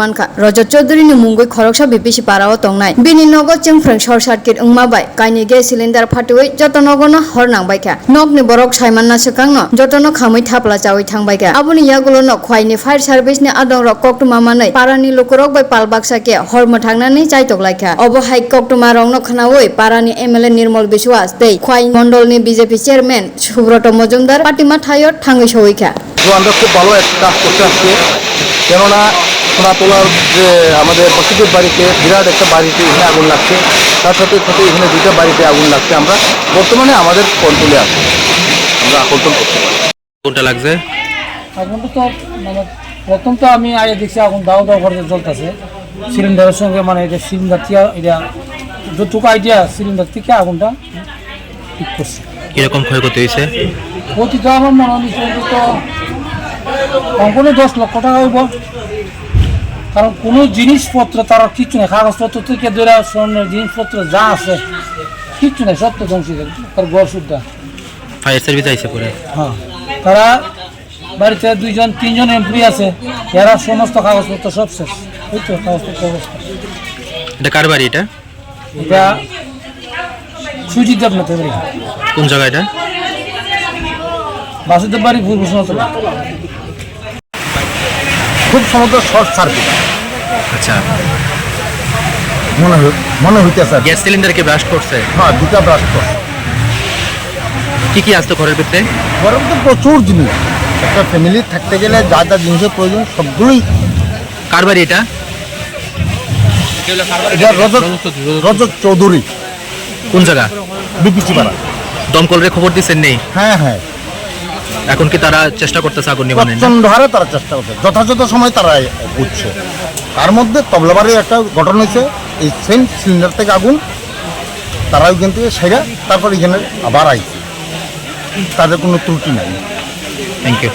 manka rajat chaudhary ni mungoi khoroksa BPC parao tongnai bini nogo chengfreng short circuit ungma bai kaini gas cylinder phatui joto nogono hor nangbai kha nokni borok saimanna swkangno jotono khamui thapla chawi thangbai kha aboni yagulo no khwaini fire service ni adong rok koktuma manai parani lokorok bai palbaksa ke hor mothangnani chaitoklai kha obo hai koktuma rong no khanaoi parani MLA Nirmal Biswas তেই খোয়াই মন্ডলনি BJP chairman Subrata Majumdar পাটিমা ঠাইয়ত থাঙ্গি তো আমরা খুব ভালো একটা কাজ করতে আসছি। কেননা সোনা তোলার যে আমাদের বসতির বাড়িতে বিরাট একটা বাড়িতে এখানে আগুন লাগছে। তার সাথে সাথে এখানে দুইটা বাড়িতে আগুন লাগছে। আমরা বর্তমানে আমাদের কন্ট্রোলে আছে। আমরা কন্ট্রোল করতে পারি। কোনটা লাগছে? আগুনটা তো মানে প্রথম তো আমি আগে দেখছি আগুন দাও দাও করে জ্বলতেছে। সিলিন্ডারের সঙ্গে মানে এটা সিলিন্ডার এটা যতটুকু আইডিয়া সিলিন্ডার থেকে আগুনটা কীরকম ক্ষয়ক্ষতি হয়েছে? ক্ষতি তো আমার মনে হচ্ছে তো কম্পনি দশ লক্ষ টাকা হইব। কারণ কোনো জিনিসপত্র তার কিচ্ছু নেই কাগজপত্র থেকে ধরে স্বর্ণের জিনিসপত্র যা আছে কিচ্ছু নেই সত্য ধ্বংস তার গড় শুদ্ধা ফায়ার সার্ভিস আইসে পরে? হ্যাঁ তারা বাড়িতে দুইজন তিনজন এমপ্লয়ি আছে এরা সমস্ত কাগজপত্র সব শেষ ওই তো কাগজপত্র অবস্থা। এটা কার বাড়ি এটা? এটা সুজিত দেবনাথের বাড়ি কোন জায়গা এটা? বাসুদেব বাড়ি পূর্ব সনাতলা খুব সমুদ্র শর্ট সার্কিট। আচ্ছা। মনে মনে হইতেছে। গ্যাস সিলিন্ডারকে ব্রাশ করছে? হ্যাঁ দুটা ব্রাশ করছে। কি কি আসতো ঘরের ভিতরে? গরম তো প্রচুর জিনিস। একটা ফ্যামিলি থাকতে গেলে যা যা জিনিসের প্রয়োজন সবগুলোই কার বাড়ি এটা? এটা রজত রজত চৌধুরী। কোন জায়গা? বিপিসি পাড়া দমকলের খবর দিচ্ছেন নেই? হ্যাঁ হ্যাঁ। এখন কি তারা চেষ্টা করতেছে আগুন নিবানের প্রচণ্ড হারে তারা চেষ্টা করছে। যথাযথ সময় তারা বুঝছে তার মধ্যে তবলাবাড়ির একটা ঘটনা হয়েছে। এই সেম সিলিন্ডার থেকে আগুন তারা ওইখান থেকে সেরা তারপর এখানে আবার আইছে। তাদের কোনো ত্রুটি নাই। Thank you